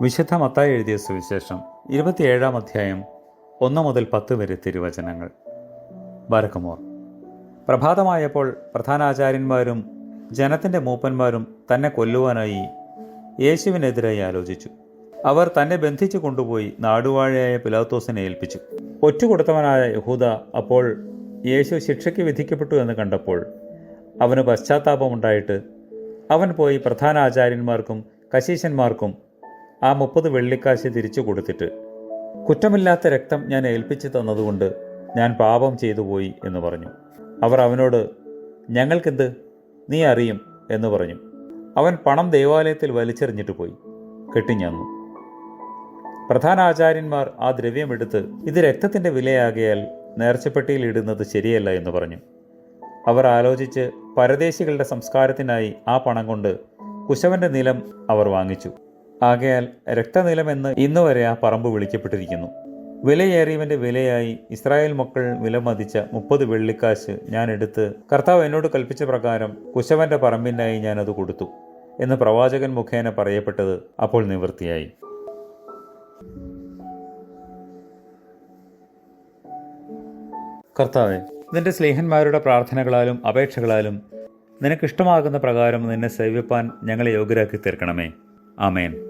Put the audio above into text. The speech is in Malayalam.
വിശുദ്ധ മത്തായി എഴുതിയ സുവിശേഷം ഇരുപത്തിയേഴാം അധ്യായം ഒന്ന് മുതൽ പത്ത് വരെ തിരുവചനങ്ങൾ. വരക്കുമോർ. പ്രഭാതമായപ്പോൾ പ്രധാനാചാര്യന്മാരും ജനത്തിന്റെ മൂപ്പന്മാരും തന്നെ കൊല്ലുവാനായി യേശുവിനെതിരായി ആലോചിച്ചു. അവർ തന്നെ ബന്ധിച്ചു കൊണ്ടുപോയി നാടുവാഴയായ പിലാത്തോസിനെ ഏൽപ്പിച്ചു. ഒറ്റുകൊടുത്തവനായ യഹൂദ അപ്പോൾ യേശു ശിക്ഷയ്ക്ക് വിധിക്കപ്പെട്ടു എന്ന് കണ്ടപ്പോൾ അവന് പശ്ചാത്താപമുണ്ടായിട്ട് അവൻ പോയി പ്രധാന ആചാര്യന്മാർക്കും കശീശന്മാർക്കും ആ മുപ്പത് വെള്ളിക്കാശ് തിരിച്ചു കൊടുത്തിട്ട് കുറ്റമില്ലാത്ത രക്തം ഞാൻ ഏൽപ്പിച്ചു തന്നതുകൊണ്ട് ഞാൻ പാപം ചെയ്തു പോയി എന്ന് പറഞ്ഞു. അവർ അവനോട് ഞങ്ങൾക്കെന്ത്? നീ അറിയും എന്ന് പറഞ്ഞു. അവൻ പണം ദേവാലയത്തിൽ വലിച്ചെറിഞ്ഞിട്ട് പോയി കെട്ടിഞ്ഞന്നു. പ്രധാന ആചാര്യന്മാർ ആ ദ്രവ്യമെടുത്ത് ഇത് രക്തത്തിന്റെ വിലയാകിയാൽ നേർച്ചപ്പെട്ടിയിൽ ഇടുന്നത് ശരിയല്ല എന്ന് പറഞ്ഞു. അവർ ആലോചിച്ച് പരദേശികളുടെ സംസ്കാരത്തിനായി ആ പണം കൊണ്ട് കുശവന്റെ നിലം അവർ വാങ്ങിച്ചു. ആകയാൽ രക്തനിലമെന്ന് ഇന്നുവരെ ആ പറമ്പ് വിളിക്കപ്പെട്ടിരിക്കുന്നു. വിലയേറിയവന്റെ വിലയായി ഇസ്രായേൽ മക്കൾ വിലമതിച്ച മുപ്പത് വെള്ളിക്കാശ് ഞാൻ എടുത്ത് കർത്താവ് എന്നോട് കൽപ്പിച്ച പ്രകാരം കുശവന്റെ പറമ്പിനായി ഞാൻ അത് കൊടുത്തു എന്ന് പ്രവാചകൻ മുഖേന പറയപ്പെട്ടത് അപ്പോൾ നിവൃത്തിയായി. കർത്താവെ നിന്റെ സ്നേഹന്മാരുടെ പ്രാർത്ഥനകളാലും അപേക്ഷകളാലും നിനക്കിഷ്ടമാകുന്ന പ്രകാരം നിന്നെ സേവിപ്പാൻ ഞങ്ങളെ യോഗ്യരാക്കി തീർക്കണമേ. ആമേൻ.